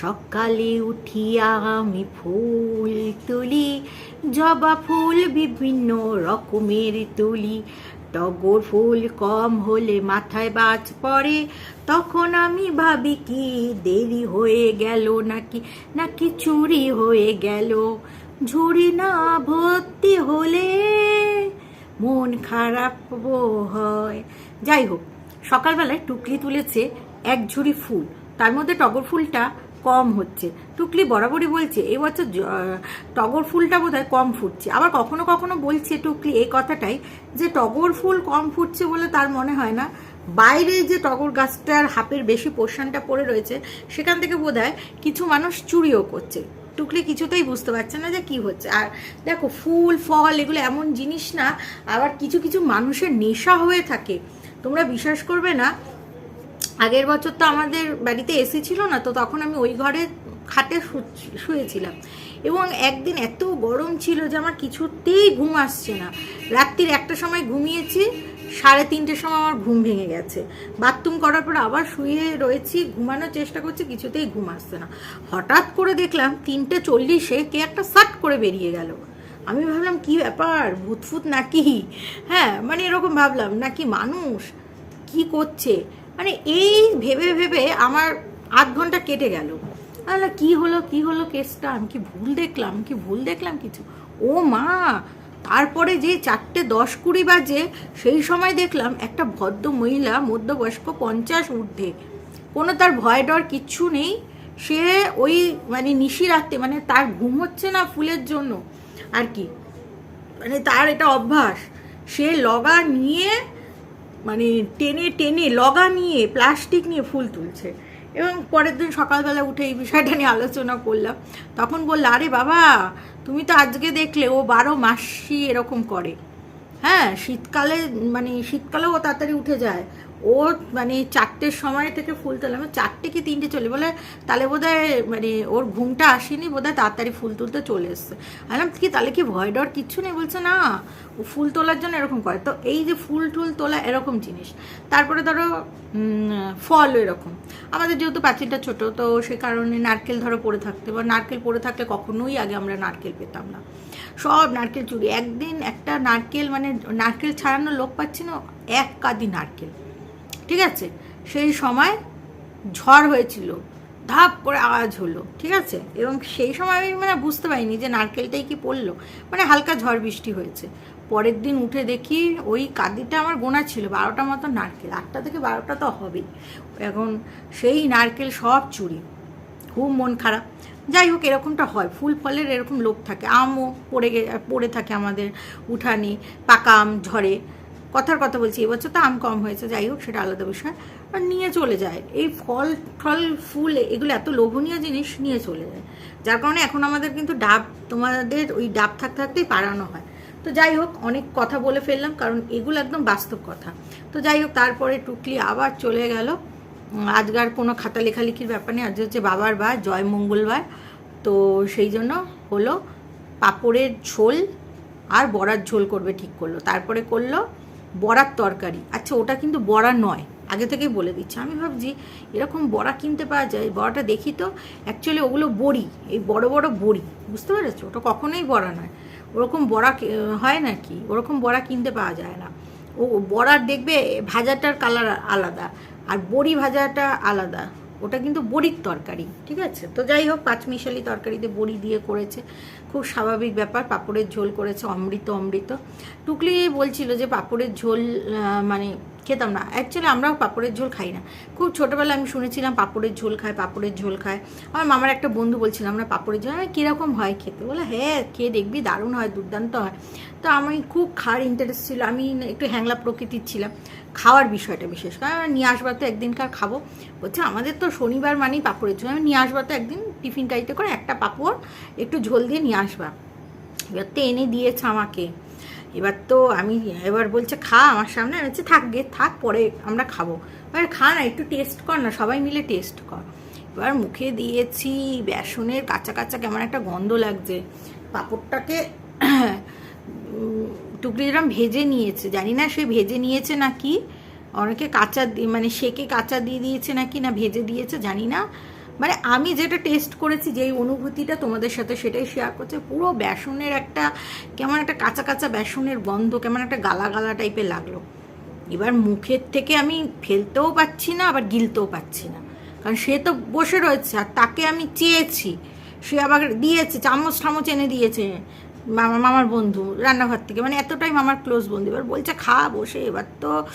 সকালে উঠিয়া আমি ফুল তুলি, জবা ফুল বিভিন্ন রকমের তুলি। টগর ফুল কম হলে মাথায় বাজ পড়ে, তখন আমি ভাবি কি দেরি হয়ে গেল নাকি নাকি চুরি হয়ে গেল। ঝুড়ি না ভর্তি হলে মন খারাপ হয়। যাই হোক, সকালবেলায় টুকলি তুলেছে এক ঝুড়ি ফুল, তার মধ্যে টগর ফুলটা কম হচ্ছে। টুকলি বরাবরই বলছে এই বছর টগর ফুলটা বোধহয় কম ফুটছে। আবার কখনো কখনো বলছে টুকলি এই কথাটাই যে, টগর ফুল কম ফুটছে বলে তার মনে হয় না। বাইরে যে টগর গাছটার হাফের বেশি পোর্শনটা পড়ে রয়েছে, সেখান থেকে বোধহয় কিছু মানুষ চুরিও করছে। টুকলি কিছুতেই বুঝতে পারছে না যে কি হচ্ছে। আর দেখো, ফুল, ফল এগুলো এমন জিনিস না, আবার কিছু কিছু মানুষের নেশা হয়ে থাকে। তোমরা বিশ্বাস করবে না আগের বছর তো আমাদের বাড়িতে এসি ছিল না, তো তখন আমি ওই ঘরে খাটে শুয়েছিলাম। এবং একদিন এত গরম ছিল যে আমার কিছুতেই ঘুম আসছে না। রাত্রির একটা সময় ঘুমিয়েছি, সাড়ে তিনটের সময় আমার ঘুম ভেঙে গেছে। বাথরুম করার পর আবার শুয়ে রয়েছি, ঘুমানোর চেষ্টা করছি, কিছুতেই ঘুম আসছে না। হঠাৎ করে দেখলাম তিনটে চল্লিশে কে একটা সাট করে বেরিয়ে গেল। আমি ভাবলাম, কি ব্যাপার? ভূতফুত নাকি? হ্যাঁ মানে এরকম ভাবলাম, নাকি মানুষ? কি করছে? মানে এই ভেবে ভেবে আমার আধ ঘণ্টা কেটে গেল। আল্লাহ, কি হলো কি হলো কেসটা? আমি কি ভুল দেখলাম? কি ভুল দেখলাম কিছু? ও মা! তারপরে যে চারটে দশ কুড়ি বাজে, সেই সময় দেখলাম একটা ভদ্র মহিলা মধ্যবয়স্ক পঞ্চাশ ঊর্ধ্বে। কোনো তার ভয় ডর কিচ্ছু নেই। সে ওই মানে নিশি রাত্রে মানে তার ঘুম হচ্ছে না ফুলের জন্য। আর কি? মানে তার এটা অভ্যাস। সে লগা নিয়ে মানে টেনে টেনে লগা নিয়ে, প্লাস্টিক নিয়ে ফুল তুলছে। এবং পরের দিন সকালবেলা উঠে এই বিষয়টা নিয়ে আলোচনা করলাম। তখন বলল, আরে বাবা, তুমি তো আজকে দেখলে, ও বারো মাসই এরকম করে। হ্যাঁ শীতকালে মানে শীতকালেও তাড়াতাড়ি উঠে যায়। ও মানে চারটের সময় থেকে ফুল তোলে। আমি চারটে কি তিনটে চলে? বলে তাহলে বোধহয় মানে ওর ঘুমটা আসেনি, বোধহয় তাড়াতাড়ি ফুল তুলতে চলে এসছে। আমি কি তাহলে কি ভয় ডর কিচ্ছু নেই? বলছে, না, ও ফুল তোলার জন্য এরকম করে। তো এই যে ফুল টুল তোলা এরকম জিনিস। তারপরে ধরো ফল এরকম। আমাদের যেহেতু পাঁচিলটা ছোট, তো সে কারণে নারকেল ধরো পড়ে থাকতে বা নারকেল পড়ে থাকলে কখনোই আগে আমরা নারকেল পেতাম না। সব নারকেল চুরি। একদিন একটা নারকেল মানে নারকেল ছাড়ানোর লোক পাচ্ছি না এক কাদি নারকেল। ঠিক আছে? সেই সময় ঝড় হয়েছিল, ধাপ করে আওয়াজ হলো, ঠিক আছে? এবং সেই সময় আমি মানে বুঝতে পারিনি যে নারকেলটাই কি পড়ল। মানে হালকা ঝড় বৃষ্টি হয়েছে। পরের দিন উঠে দেখি ওই কাদিটা আমার গোনা ছিল, বারোটা মতো নারকেল। আটটা থেকে বারোটা তো হবেই। এখন সেই নারকেল সব চুরি। খুব মন খারাপ। যাই হোক, এরকমটা হয়। ফুল ফলের এরকম লোক থাকে। আমও পড়ে পড়ে থাকে আমাদের উঠানে, পাকা আম ঝরে। কথার কথা বলছি এবছর তো আম কম হয়েছে, যাই হোক, সেটা আলাদা বিষয়। আর নিয়ে চলে যায়। এই ফল ফল, ফুল, এগুলো এত লোভনীয় জিনিস নিয়ে চলে যায়। যার কারণে এখন আমাদের কিন্তু ডাব, তোমাদের ওই ডাব থাকতে থাকতেই পারানো হয়। তো যাই হোক, অনেক কথা বলে ফেললাম, কারণ এগুলো একদম বাস্তব কথা। তো যাই হোক, তারপরে টুকলি আবার চলে গেল। আজকার কোনো খাতা লেখালেখির ব্যাপার নেই, আজ হচ্ছে বাবার বার, জয় মঙ্গলবার। তো সেই জন্য হলো পাঁপড়ের ঝোল আর বড়ার ঝোল করবে ঠিক করল। তারপরে করল বড়ার তরকারি। আচ্ছা ওটা কিন্তু বড়া নয়। আগে থেকেই বলে দিচ্ছে। আমি ভাবছি, এরকম বড়া কিনতে পাওয়া যায়। বড়াটা দেখি তো অ্যাকচুয়ালি ওগুলো বড়ি, এই বড় বড় বড়ি। বুঝতে পেরেছ? ওটা কখনোই বড়া নয়। ওরকম বড়া হয় না কি ওরকম বড়া কিনতে পাওয়া যায় না। ও, বড়ার দেখবে, ভাজাটার কালার আলাদা। আর বড়ি ভাজাটা আলাদা। ওটা কিন্তু বড়ির তরকারি, ঠিক আছে? তো যাই হোক, পাঁচমিশালি তরকারিতে বড়ি দিয়ে করেছে। খুব স্বাভাবিক ব্যাপার, পাপড়ের ঝোল করেছে অমৃত অমৃত। টুকলি বলছিল যে পাপড়ের ঝোল মানে খেতাম না। অ্যাকচুয়ালি আমরাও পাপড়ের ঝোল খাই না। খুব ছোটোবেলায় আমি শুনেছিলাম পাঁপড়ের ঝোল খায়, পাপড়ের ঝোল খায়। আমার মামার একটা বন্ধু বলছিল, আমরা পাপড়ের ঝোল আমি কীরকম হয় খেতে? বলে হ্যাঁ খেয়ে দেখবি, দারুণ হয়, দুর্দান্ত হয়। তো আমি খুব খাওয়ার ইন্টারেস্ট ছিল। আমি একটু হ্যাংলা প্রকৃতির ছিলাম। খাওয়ার বিষয়টা বিশেষ করে। আমি নিয়ে আসবার তো একদিনকার খাব। বলছে, আমাদের তো শনিবার মানেই পাপড়ের ঝোল। আমি নিয়ে আসবার তো একদিন টিফিন কাইতে করে একটা পাপড় একটু ঝোল দিয়ে নিয়ে আসবা। এবার তো এনে দিয়েছে আমাকে। এবার তো আমি এবার বলছে, খা আমার সামনে। আমি বলছি, থাক গে, থাক, পরে আমরা খাব। এবার খা না, একটু টেস্ট কর না, সবাই মিলে টেস্ট কর। এবার মুখে দিয়েছি বেসনের কাঁচা কাঁচা কেমন একটা গন্ধ লাগছে। পাঁপড়টাকে টুকরি এরম ভেজে নিয়েছে, জানি না সে ভেজে নিয়েছে নাকি? অনেকে কাঁচা মানে সেকে কাঁচা দিয়ে দিয়েছে নাকি না, ভেজে দিয়েছে, জানি না। মানে আমি যেটা টেস্ট করেছি, যেই অনুভূতিটা তোমাদের সাথে সেটাই শেয়ার করছে, পুরো বেসনের একটা, কেমন একটা কাঁচা কাঁচা বেসনের গন্ধ, কেমন একটা গালা গালা টাইপের লাগল। এবার মুখের থেকে আমি ফেলতেও পাচ্ছি না, আবার গিলতেও পাচ্ছি না। কারণ সে তো বসে রয়েছে, আর তাকে আমি চেয়েছি। সে আবার দিয়েছে, চামচ ঠামচ এনে দিয়েছে। মামা, মামার বন্ধু, রান্নাঘর থেকে। মানে এতটাই মামার ক্লোজ বন্ধু। এবার বলছে, খা, বসে। এবার তো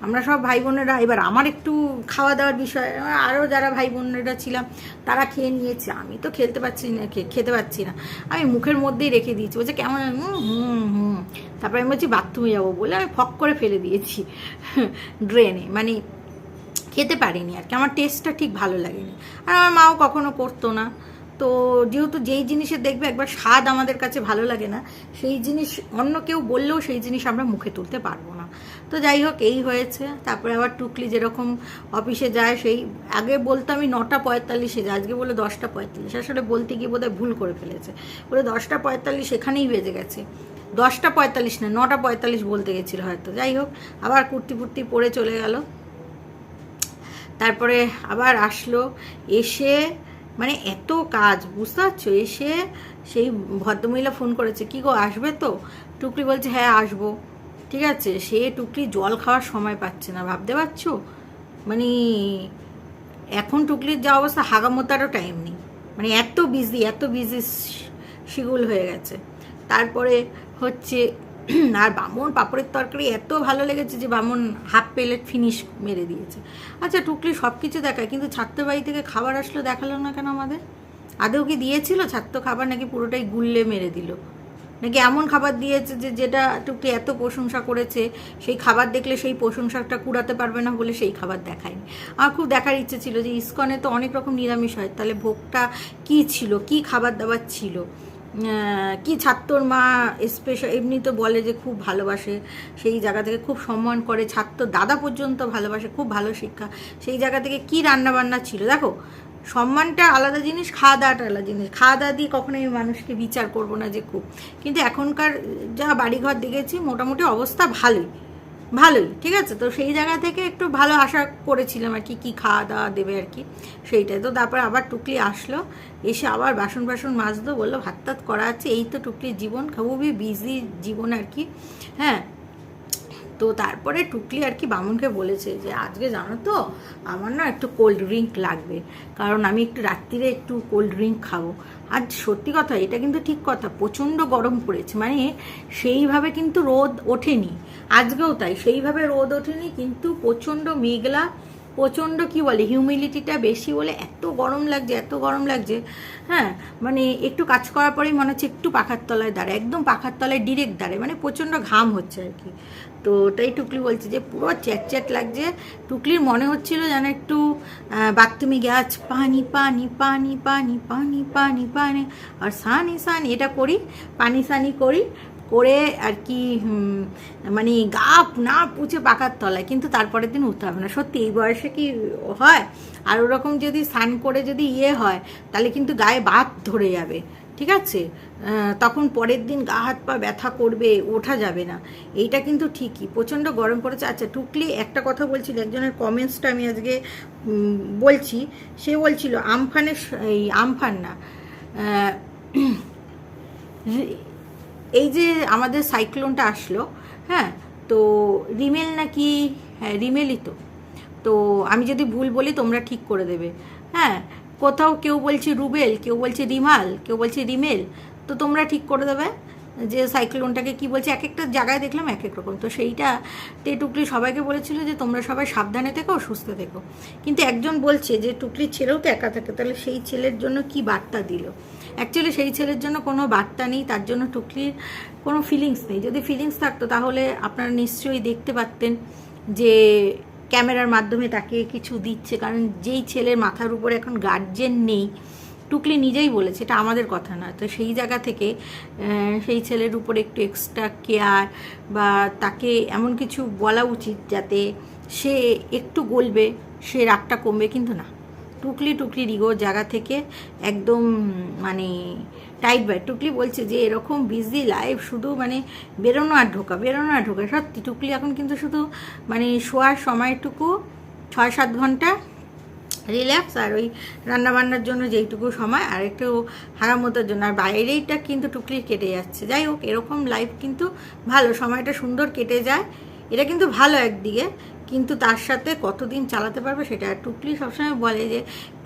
আমরা সব ভাই বোনেরা, এবার আমার একটু খাওয়া দাওয়ার বিষয় আরও যারা ভাই বোনেরা ছিলাম, তারা খেয়ে নিয়েছে। আমি তো খেলতে পারছি না খেতে পারছি না। আমি মুখের মধ্যেই রেখে দিয়েছি। বলছে, কেমন হুম হুম তারপরে আমি বলছি, বাথরুমে যাব। বলে আমি ফক করে ফেলে দিয়েছি ড্রেনে মানে খেতে পারিনি আর কি। আমার টেস্টটা ঠিক ভালো লাগেনি। আর আমার মাও কখনো করতো না। তো যেহেতু যেই জিনিসে দেখবে একবার স্বাদ আমাদের কাছে ভালো লাগে না, সেই জিনিস অন্য কেউ বললেও সেই জিনিস আমরা মুখে তুলতে পারব না। তো যাই হোক, এই হয়েছে। তারপরে আবার টুকলি যেরকম অফিসে যায়, সেই আগে বলতো আমি নটা পঁয়তাল্লিশে যাই আজকে বলে দশটা পঁয়তাল্লিশ। আসলে বলতে গিয়ে বোধহয় ভুল করে ফেলেছে। বলে দশটা পঁয়তাল্লিশ এখানেই বেজে গেছে। দশটা পঁয়তাল্লিশ না, নটা পঁয়তাল্লিশ বলতে গেছিল হয়তো। যাই হোক, আবার কুর্তি ফুর্তি পরে চলে গেল। তারপরে আবার আসলো, এসে মানে এত কাজ, বুঝতে পারছ? এসে সেই ভদ্রমহিলা ফোন করেছে, কি গো, আসবে তো? টুকরি বলছে হ্যাঁ আসব। ঠিক আছে? সে টুকরি জল খাওয়ার সময় পাচ্ছে না, ভাবতে পারছ? মানে এখন টুকলির যা অবস্থা, হাগামোতারও টাইম নেই। মানে এত বিজি এত বিজি শিগুল হয়ে গেছে। তারপরে হচ্ছে আর বামন পাপড়ের তরকারি এত ভালো লেগেছে যে বামন হাফ প্লেট ফিনিশ মেরে দিয়েছে। আচ্ছা টুকলি সব কিছু দেখায়, কিন্তু ছাত্র বাড়ি থেকে খাবার আসলো, দেখাল না কেন আমাদের? আদৌ কি দিয়েছিল ছাত্র খাবার নাকি পুরোটাই গুল্লে মেরে দিল? নাকি এমন খাবার দিয়েছে যে যেটা টুকলি এত প্রশংসা করেছে, সেই খাবার দেখলে সেই প্রশংসাটা কুড়াতে পারবে না বলে সেই খাবার দেখায়নি। আমার খুব দেখার ইচ্ছে ছিল যে ইস্কনে তো অনেক রকম নিরামিষ হয়, তাহলে ভোগটা কি ছিল, কি খাবার দাবার ছিল? কি ছাত্রর মা স্পেশাল এমনি তো বলে যে খুব ভালোবাসে, সেই জায়গা থেকে খুব সম্মান করে, ছাত্র দাদা পর্যন্ত ভালোবাসে, খুব ভালো শিক্ষা, সেই জায়গা থেকে কি রান্না বান্না ছিল? দেখো, সম্মানটা আলাদা জিনিস খাওয়া দাওয়াটা আলাদা জিনিস। খাওয়া দাওয়া দিয়ে কখনোই মানুষকে বিচার করব না যে খুব। কিন্তু এখনকার যা বাড়িঘর দেখেছি, মোটামুটি অবস্থা ভালোই। ভালোই, ঠিক আছে? তো সেই জায়গা থেকে একটু ভালো আশা করেছিলাম আর কি, কী খাওয়া দাওয়া দেবে আর কি, সেইটাই। তো তারপর আবার টুকলি আসলো, এসে আবার বাসন বাসন মাজতো বলল ভাত টাত করা আছে। এই তো টুকলির জীবন, খুবই বিজি জীবন আর কি হ্যাঁ? তো তারপরে টুকলি আর কি বামুনকে বলেছে যে, আজকে জানো তো, আমার না একটু কোল্ড ড্রিঙ্ক লাগবে। কারণ আমি একটু রাত্রিরে একটু কোল্ড ড্রিঙ্ক খাব। আর সত্যি কথা, এটা কিন্তু ঠিক কথা। প্রচণ্ড গরম পড়েছে। মানে সেইভাবে কিন্তু রোদ ওঠেনি। আজকেও তাই। সেইভাবে রোদ ওঠেনি, কিন্তু প্রচণ্ড মেঘলা প্রচণ্ড কি বলে হিউমিডিটিটা বেশি বলে এত গরম লাগছে, এত গরম লাগছে। হ্যাঁ মানে একটু কাজ করার পরেই মনে হচ্ছে একটু পাখার তলায় দাঁড়ায়, একদম পাখার তলায় ডিরেক্ট দাঁড়ায় মানে প্রচণ্ড ঘাম হচ্ছে আর কি। তো তাই টুকলি বলছে যে পুরো চ্যাট চ্যাট লাগছে। টুকলির মনে হচ্ছিল যেন একটু বাথরুমে গ্যাস, পানি পানি পানি পানি পানি পানি পানি, আর সানি সানি, এটা করি, পানি, সানি করি করে আর কি মানে গা না পুচে পাকার তলায়, কিন্তু তারপরের দিন উঠতে হবে না। সত্যি, এই বয়সে কি হয়? আর ওরকম যদি স্নান করে যদি ইয়ে হয়, তাহলে কিন্তু গায়ে বাত ধরে যাবে, ঠিক আছে? তখন পরের দিন গা হাত পা ব্যথা করবে, ওঠা যাবে না। এইটা কিন্তু ঠিকই, প্রচণ্ড গরম পড়েছে। আচ্ছা টুকলি একটা কথা বলছিল, একজনের কমেন্টসটা আমি আজকে বলছি। সে বলছিল, আমফানের এই আমফান না। এই যে আমাদের সাইক্লোনটা আসলো হ্যাঁ তো রিমেল নাকি হ্যাঁ রিমেলই তো। তো আমি যদি ভুল বলি, তোমরা ঠিক করে দেবে। হ্যাঁ কোথাও কেউ বলছে রুবেল, কেউ বলছে রিমাল, কেউ বলছে রিমেল, তো তোমরা ঠিক করে দেবে। যে সাইক্লোনটাকে কি বলছে এক একটা জায়গায় দেখলাম এক এক রকম। তো সেইটা তে টুকলি সবাইকে বলেছিল যে তোমরা সবাই সাবধানে থেকো, সুস্থ থেকো। কিন্তু একজন বলছে যে টুকলির ছেলেও তো একা থাকে, তাহলে সেই ছেলের জন্য কি বার্তা দিল? অ্যাকচুয়ালি সেই ছেলের জন্য কোনো বার্তা নেই, তার জন্য টুকলির কোনো ফিলিংস নেই। যদি ফিলিংস থাকতো তাহলে আপনারা নিশ্চয়ই দেখতে পারতেন যে ক্যামেরার মাধ্যমে তাকে কিছু দিচ্ছে, কারণ যেই ছেলের মাথার উপরে এখন গার্জেন নেই টুকলি নিজেই বলেছে, এটা আমাদের কথা না তো সেই জায়গা থেকে সেই ছেলের উপর একটু এক্সট্রা কেয়ার বা তাকে এমন কিছু বলা উচিত যাতে সে একটু গলবে, সে রাগটা কমবে, কিন্তু না। টুকলি টুকলি রিগোর জায়গা থেকে একদম মানে টাইট বাই টুকলি বলছে যে, এরকম বিজি লাইফ শুধু মানে বেরোনো আর ঢোকা, বেরোনো আর ঢোকা, সত্যি টুকলি এখন কিন্তু শুধু মানে শোয়ার সময়টুকু, ছয় সাত ঘণ্টা রিল্যাক্স আর ওই রান্নাবান্নার জন্য যেইটুকু সময়, আর একটু হারামতার জন্য। আর বাইরেইটা কিন্তু টুকলি কেটে যাচ্ছে। যাই হোক, এরকম লাইফ কিন্তু ভালো, সময়টা সুন্দর কেটে যায়। এটা কিন্তু ভালো একদিকে, কিন্তু তার সাথে কতদিন চালাতে পারবে সেটা টুকলি সবসময় বলে যে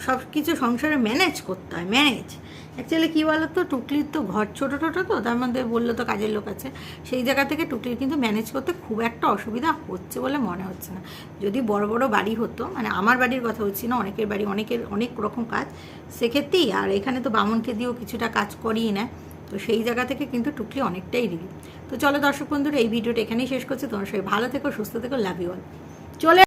সব কিছু সংসারে ম্যানেজ করতে হয় ম্যানেজ অ্যাকচুয়ালি কী বলো তো টুকলির তো ঘর ছোটো ছোটো তো, তার মধ্যে বলল তো কাজের লোক আছে। সেই জায়গা থেকে টুকলির কিন্তু ম্যানেজ করতে খুব একটা অসুবিধা হচ্ছে বলে মনে হচ্ছে না। যদি বড় বড় বাড়ি হতো মানে আমার বাড়ির কথা বলছি না, অনেকের বাড়ি, অনেকের অনেক রকম কাজ, সেক্ষেত্রেই আর এখানে তো বামনকে দিয়েও কিছুটা কাজ করিয়ে নেয়। তো সেই জায়গা থেকে কিন্তু টুকলি অনেকটাই রিলিফ তো চলো দর্শক বন্ধুরা, এই ভিডিওটা এখানেই শেষ করছি। তোমার সবাই ভালো থেকো, সুস্থ থেকো লাভ ইউ অল চলে